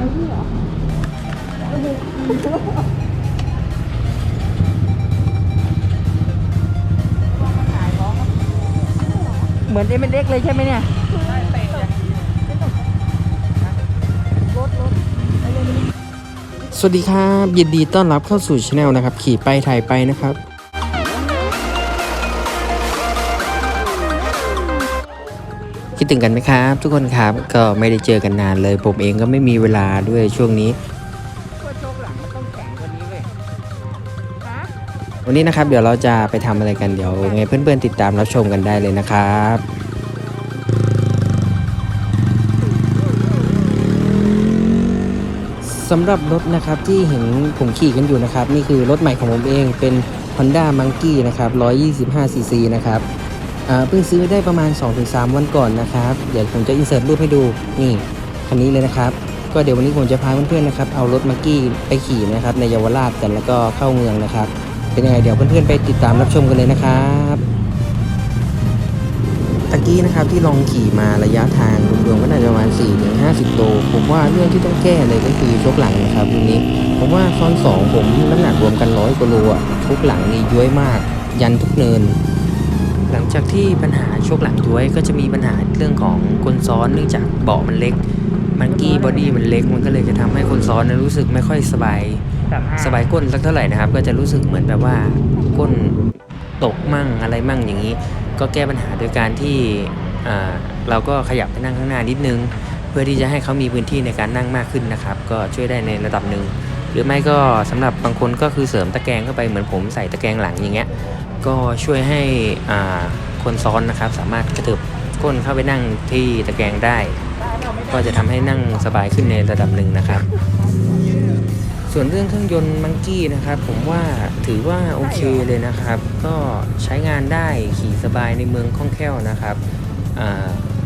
เหมือนเอ็มเล็กเลยใช่ไหมเนี่ยสวัสดีครับ ยินดีต้อนรับเข้าสู่ช anel นะครับ ขี่ไปถ่ายไปนะครับ คิดถึงกันไหมครับ ทุกคนครับก็ไม่ได้เจอกันนานเลย ผมเองก็ไม่มีเวลาด้วยช่วงนี้ว่าโชคหลังมันต้องแข็งกว่านี้เว้ยฮะวันนี้นะครับเดี๋ยวเราจะไปทำอะไรกันเดี๋ยวไงเพื่อนๆติดตามรับชมกันได้เลยนะครับสำหรับรถนะครับที่เห็นผมขี่กันอยู่นะครับ นี่คือรถใหม่ของผมเองเป็น Honda Monkey นะครับ 125cc นะครับอ่า เพิ่งซื้อได้ประมาณ 2-3 วันก่อนนะครับ เดี๋ยวผมจะอินเสิร์ตรูปให้ดูนี่คันนี้เลยนะครับ ก็เดี๋ยววันนี้ผมจะพาเพื่อนๆนะครับเอารถมังกี้ไปขี่นะครับในเยาวราชกันแล้วก็เข้าเมืองนะครับ เป็นยังไงเดี๋ยวเพื่อนๆไปติดตามรับชมกันเลยนะครับตะกี้นะครับที่ลองขี่มาระยะทางรวมๆก็น่าจะประมาณ 4-50 โลผมว่าเรื่องที่ต้องแก้เลยก็คือชกหลังนะครับรุ่นนี้ผมว่าซ้อนสองผมน้ำหนักรวมกันร้อยกว่าโลอะชกหลังนี่ย้วยมาก ยันทุกเนิน หลังจากที่ปัญหาชกหลังย้วยก็จะมีปัญหาเรื่องของคนซ้อนเนื่องจากเบาะมันเล็ก มันกี้บอดี้มันเล็ก มันก็เลยจะทำให้คนซ้อนเนยรู้สึกไม่ค่อยสบายสบายก้นสักเท่าไหร่นะครับ ก็จะรู้สึกเหมือนแบบว่าก้นตกมั่งอะไรมั่งอย่างนี้ ก็แก้ปัญหาโดยการที่อ่าเราก็ขยับไปนั่งข้างหน้านิดนึง เพื่อที่จะให้เขามีพื้นที่ในการนั่งมากขึ้นนะครับ ก็ช่วยได้ในระดับหนึ่งหรือไม่ก็สำหรับบางคนก็คือเสริมตะแกรงเข้าไปเหมือนผมใส่ตะแกรงหลังอย่างเงี้ย ก็ช่วยให้คนซ้อนนะครับ สามารถกระเถิบก้นเข้าไปนั่งที่ตะแกรงได้ ก็จะทำให้นั่งสบายขึ้นในระดับหนึ่งนะครับ ส่วนเรื่องเครื่องยนต์มังกี้นะครับ ผมว่าถือว่าโอเคเลยนะครับ ก็ใช้งานได้ขี่สบายในเมืองคล่องแคล่วนะครับ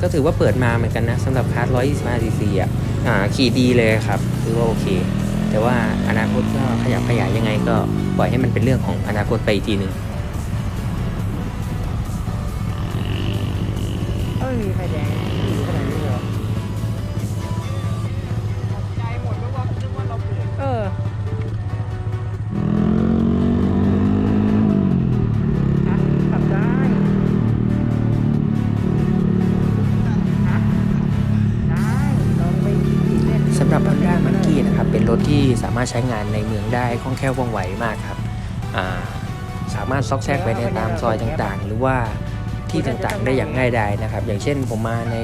ก็ถือว่าเปิดมาเหมือนกันนะสำหรับคาร์ด125 cc อะอ่าขี่ดีเลยครับถือว่าโอเค แต่ว่าอนาคตก็ขยับขยายยังไงก็ปล่อยให้มันเป็นเรื่องของอนาคตไปอีกทีหนึ่ง เอ้ยไฟแดงอยู่ขนาดนี้เลยเหรอใจหมดนึกว่านึกว่าเราเปลี่ยเออจับได้สำหรับ Honda Monkey นะครับ เป็นรถที่สามารถใช้งานในเมืองได้คล่องแคล่วว่องไวมากครับาสามารถซอกแซกไปในตามซอยต่างๆ หรือว่า ที่ต่างๆ ได้อย่างง่ายดายนะครับ อย่างเช่นผมมาใน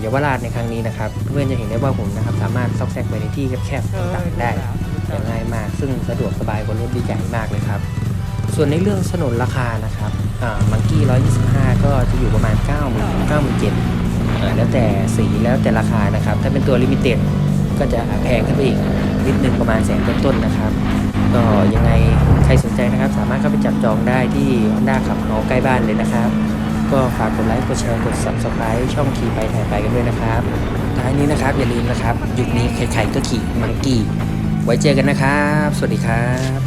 เยาวราชในครั้งนี้นะครับ เพื่อนจะเห็นได้ว่าผมนะครับสามารถซอกแซกไปในที่แคบๆต่างๆ ได้อย่างง่ายมาก ซึ่งสะดวกสบายกว่ารถใหญ่มากเลยครับ ส่วนในเรื่องสนนราคานะครับมังกี้ 125 ก็จะอยู่ประมาณ9 0 0 0 0 9 7 0 0 0แล้วแต่สีแล้วแต่ราคานะครับ ถ้าเป็นตัวลิมิเต็ดก็จะแพงขึ้นไปอีกนิดนึงประมาณแสนต้นๆนะครับ ก็ยังไงใครสนใจนะครับ สามารถเข้าไปจับจองได้ที่ Honda ขับเฮาใกล้บ้านเลยนะครับ ก็ฝากกดไลค์กดแชร์กด subscribe ช่องขี่ไปถ่ายไปกันด้วยนะครับท้ายนี้นะครับอย่าลืมนะครับยุคนี้ใครๆก็ขี่มังกี้ไว้เจอกันนะครับ สวัสดีครับ